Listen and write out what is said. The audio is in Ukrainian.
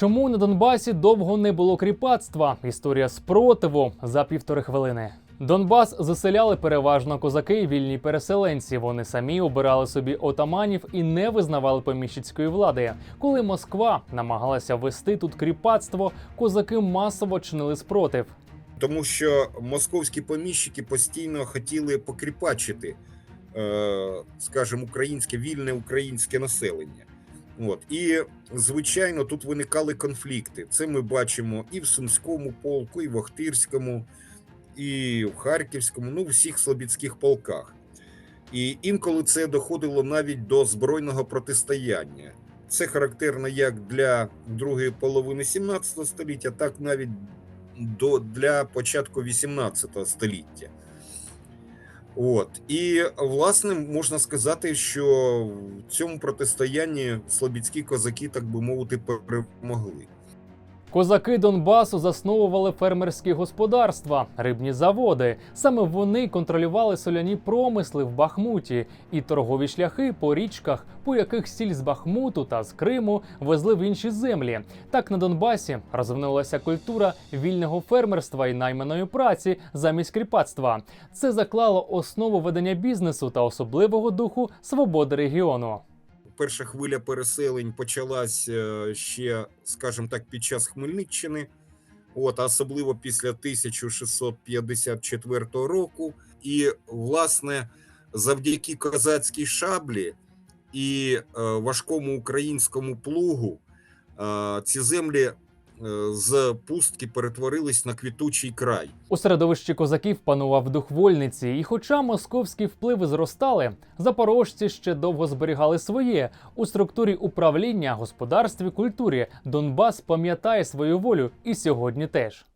Чому на Донбасі довго не було кріпацтва? Історія спротиву за півтори хвилини. Донбас заселяли переважно козаки і вільні переселенці. Вони самі обирали собі отаманів і не визнавали поміщицької влади. Коли Москва намагалася ввести тут кріпацтво, козаки масово чинили спротив. тому що московські поміщики постійно хотіли покріпачити, е, скажімо, українське вільне українське населення. От і звичайно, тут виникали конфлікти. Це ми бачимо і в Сумському полку, і в Охтирському, і в Харківському, ну в всіх слобідських полках. І інколи це доходило навіть до збройного протистояння. Це характерно як для другої половини 17 століття, так навіть до для початку 18 століття. От і власне можна сказати, що в цьому протистоянні слобідські козаки, так би мовити, перемогли. Козаки Донбасу засновували фермерські господарства, рибні заводи. Саме вони контролювали соляні промисли в Бахмуті і торгові шляхи по річках, по яких сіль з Бахмуту та з Криму везли в інші землі. Так на Донбасі розвинулася культура вільного фермерства і найманої праці замість кріпацтва. Це заклало основу ведення бізнесу та особливого духу свободи регіону. Перша хвиля переселень почалась е, ще, скажімо так, під час Хмельниччини, от, особливо після 1654 року. І, власне, завдяки козацькій шаблі і е, важкому українському плугу е, ці землі з пустки перетворились на квітучий край. У середовищі козаків панував дух вольниці, і хоча московські впливи зростали, запорожці ще довго зберігали своє у структурі управління, господарстві, культурі. Донбас пам'ятає свою волю і сьогодні теж.